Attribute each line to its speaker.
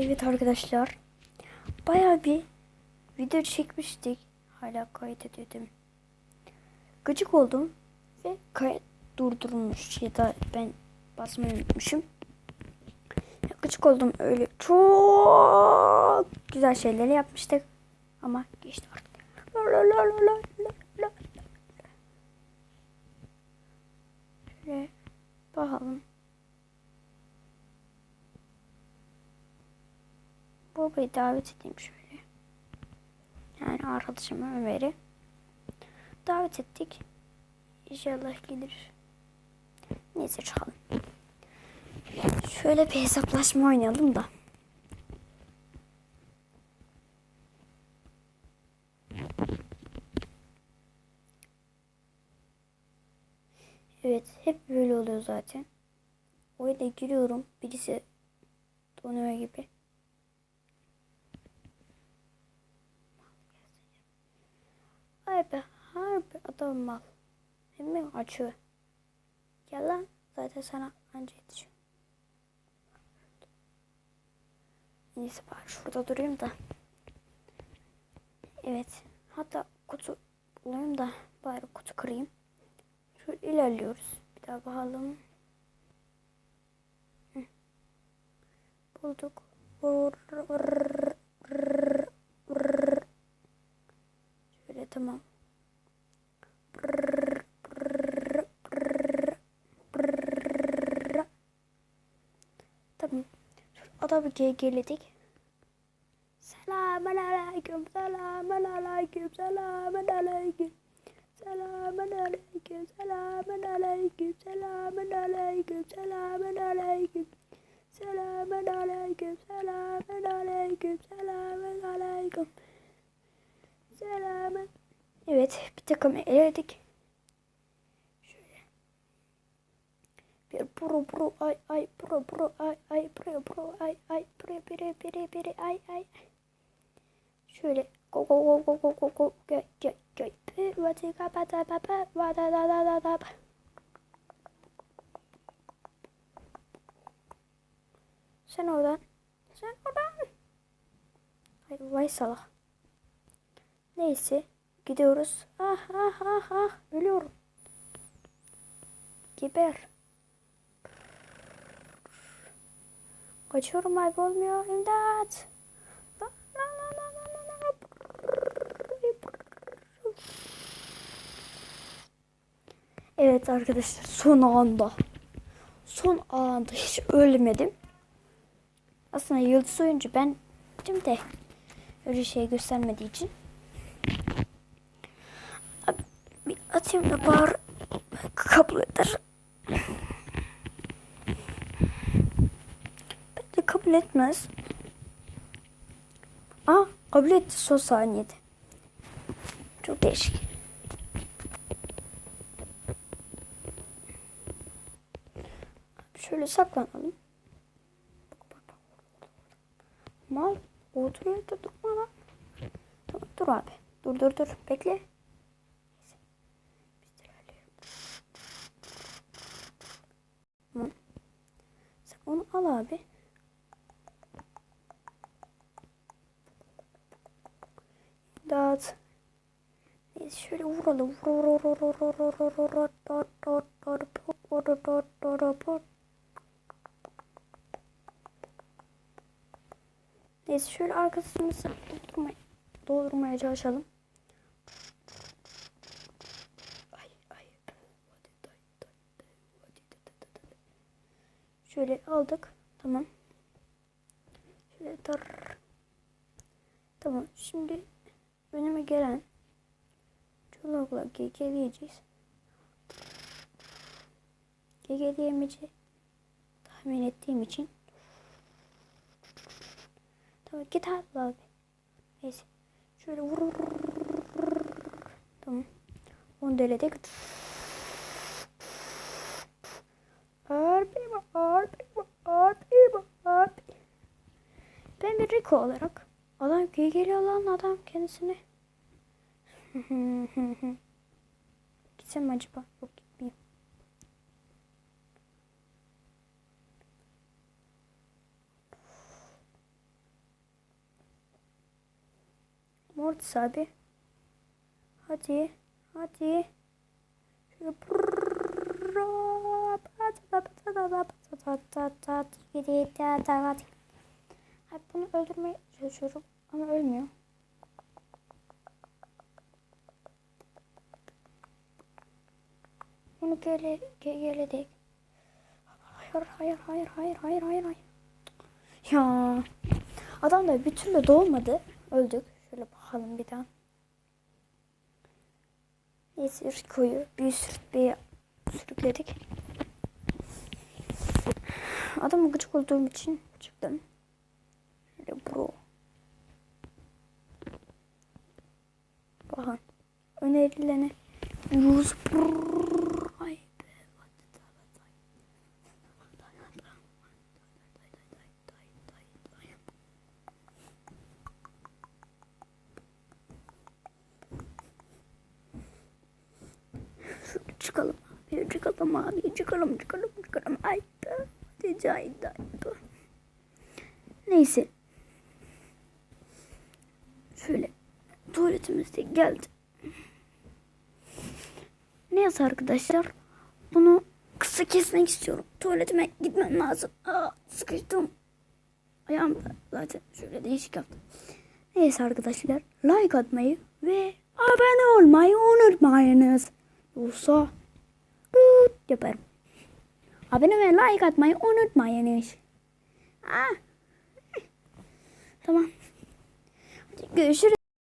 Speaker 1: Evet arkadaşlar. Baya bir video çekmiştik. Hala kayıt ediyordum. Gıcık oldum ve kayıt durdurulmuş ya da ben basmayı unutmuşum. Gıcık oldum öyle çok güzel şeyleri yapmıştık ama geçti artık. La la la la la. Şöyle bakalım. Babayı davet edeyim şöyle. Yani arkadaşım Ömer'i. Davet ettik. İnşallah gelir. Neyse çıkalım. Şöyle bir hesaplaşma oynayalım da. Evet hep böyle oluyor zaten. Oyuna giriyorum. Birisi donuyor gibi. Ay be adam mal. Hemen açıyor. Gel lan. Zaten sana anca yetişiyor. Neyse bari şurada durayım da. Evet. Hatta kutu bulayım da bari kutu kırayım. Şöyle ilerliyoruz. Bir daha bakalım. Hı. Bulduk. Şöyle. Tamam. Adamı geriledik. Selamun aleyküm, selamun aleyküm, selamun aleyküm. Selamun aleyküm, selamun aleyküm, selamun aleyküm, selamun aleyküm. Selamun aleyküm, selamun aleyküm, selamun aleyküm. Selamun. Evet, bir takım eledik. Bir pro pro ay ay pro pro ay ay pro pro ay ay pro pire pire pire ay ay. Şöyle go go go go go go go gö gö gö pü vati kapa pa va da da da da da. Sen oradan. Sen oradan. Ay vay salak. Neyse gidiyoruz. Ah ah ah ah ölüyorum. Geber. Kaçıyorum abi olmuyor. İmdat. Evet arkadaşlar son anda. Son anda hiç ölmedim. Aslında yıldız oyuncu ben de öyle şey göstermediği için. Bir atayım da bağır kabul eder. de kabul etmez. Aa kabul etti son saniyede. Çok değişik. Şöyle saklanalım. Bak, bak, bak. Mal oturuyor da durma lan. Tamam dur abi. Dur dur dur. Bekle. Onu al abi. Dot dot dot vur. Neyse şöyle arkasımızı doldurmaya, doldurmaya çalışalım. Şöyle aldık. Tamam. Şöyle tar. Tamam. Şimdi önüme gelen çolakla gegeleyeceğiz. Gegeleyemeyeceği tahmin ettiğim için Tamam git abi abi. Neyse. Şöyle vur. Tamam. Onu deledik. Mi? Harbi mi? Harbi. Ben bir Rico olarak İyi geliyor lan adam kendisine. Gitsem acaba? Yok gitmeyeyim. Mortis abi. Hadi. Hadi. Şöyle bunu öldürmeye çalışıyorum ama ölmüyor. Bunu gele, geledik. Hayır, hayır, hayır, hayır, hayır, hayır, hayır. Ya. Adam da bir türlü doğmadı. Öldük. Şöyle bakalım bir daha. Neyse koyu bir sürtmeye sürükledik. Adamı gıcık olduğum için çıktım. Şöyle bro. Bakın. Önerilerine yüz Ay be. Çıkalım abi. Çıkalım abi. Çıkalım çıkalım çıkalım. Ay be. Be. Neyse. Şöyle. Tuvaletimizde geldi. Neyse arkadaşlar. Bunu kısa kesmek istiyorum. Tuvaletime gitmem lazım. Aa, sıkıştım. Ayağım da zaten şöyle değişik yaptım. Neyse arkadaşlar. Like atmayı ve abone olmayı unutmayınız. Yoksa Tut yaparım. Abone ve like atmayı unutmayınız. Ah. Tamam. Hadi görüşürüz.